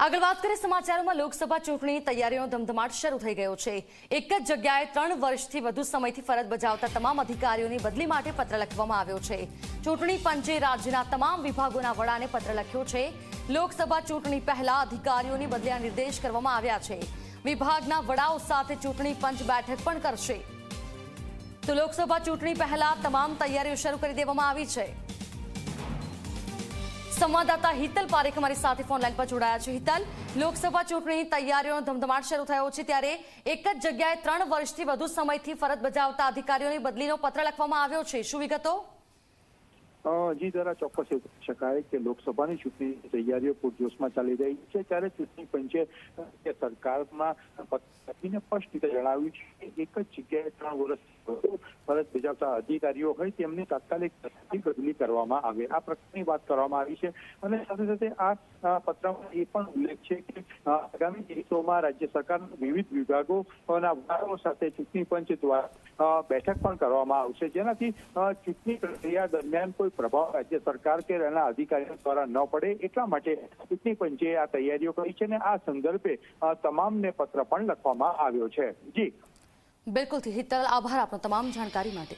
આગળ વાત કરીએ સમાચારોમાં. લોકસભા ચૂંટણી તૈયારીનો ધમધમાટ શરૂ થઈ ગયો છે. એક જ જગ્યાએ ત્રણ વર્ષથી વધુ સમયથી ફરજ બજાવતા તમામ અધિકારીઓની બદલી માટે પત્ર લખવામાં આવ્યો છે. ચૂંટણી પંચે રાજ્યના તમામ વિભાગોના વડાને પત્ર લખ્યો છે. લોકસભા ચૂંટણી પહેલા અધિકારીઓની બદલીના નિર્દેશ કરવામાં આવ્યા છે. વિભાગના વડાઓ સાથે ચૂંટણી પંચ બેઠક પણ કરશે. તો લોકસભા ચૂંટણી પહેલા તમામ તૈયારીઓ શરૂ કરી દેવામાં આવી છે. સંવાદદાતા હિતલ પારેખ અમારી સાથે ફોન લાઈન પર જોડાયા છે. હિતલ, લોકસભા ચૂંટણી તૈયારીઓનો ધમધમાટ શરૂ થયો છે ત્યારે એક જ જગ્યાએ ત્રણ વર્ષથી વધુ સમયથી ફરજ બજાવતા અધિકારીઓની બદલીનો પત્ર લખવામાં આવ્યો છે. શું વિગતો? જી દ્વારા ચોક્કસ શકાય કે લોકસભાની ચૂંટણીની તૈયારીઓ પૂરજોશમાં ચાલી રહી છે. ત્યારે ચૂંટણી પંચે સરકારમાં સ્પષ્ટ રીતે જણાવ્યું છે કે એક જ જગ્યાએ ત્રણ વર્ષ ફરજ બજાવતા અધિકારીઓ હોય તેમની તાત્કાલિક બદલી કરવામાં આવે. આ પ્રકારની વાત કરવામાં આવી છે. અને સાથે સાથે આ પત્રમાં એ પણ ઉલ્લેખ છે કે આગામી દિવસોમાં રાજ્ય સરકારના વિવિધ વિભાગોના વડાઓ સાથે ચૂંટણી પંચ દ્વારા બેઠક પણ કરવામાં આવશે. જેનાથી ચૂંટણી પ્રક્રિયા દરમિયાન કોઈ પ્રભાવ રાજ્ય સરકાર કે એના અધિકારીઓ દ્વારા ન પડે એટલા માટે ચૂંટણી પંચે આ તૈયારીઓ કરી છે અને આ સંદર્ભે તમામને પત્ર પણ લખવામાં આવ્યો છે. જી. બિલકુલથી હિતલ આભાર આપનો તમામ જાણકારી માટે.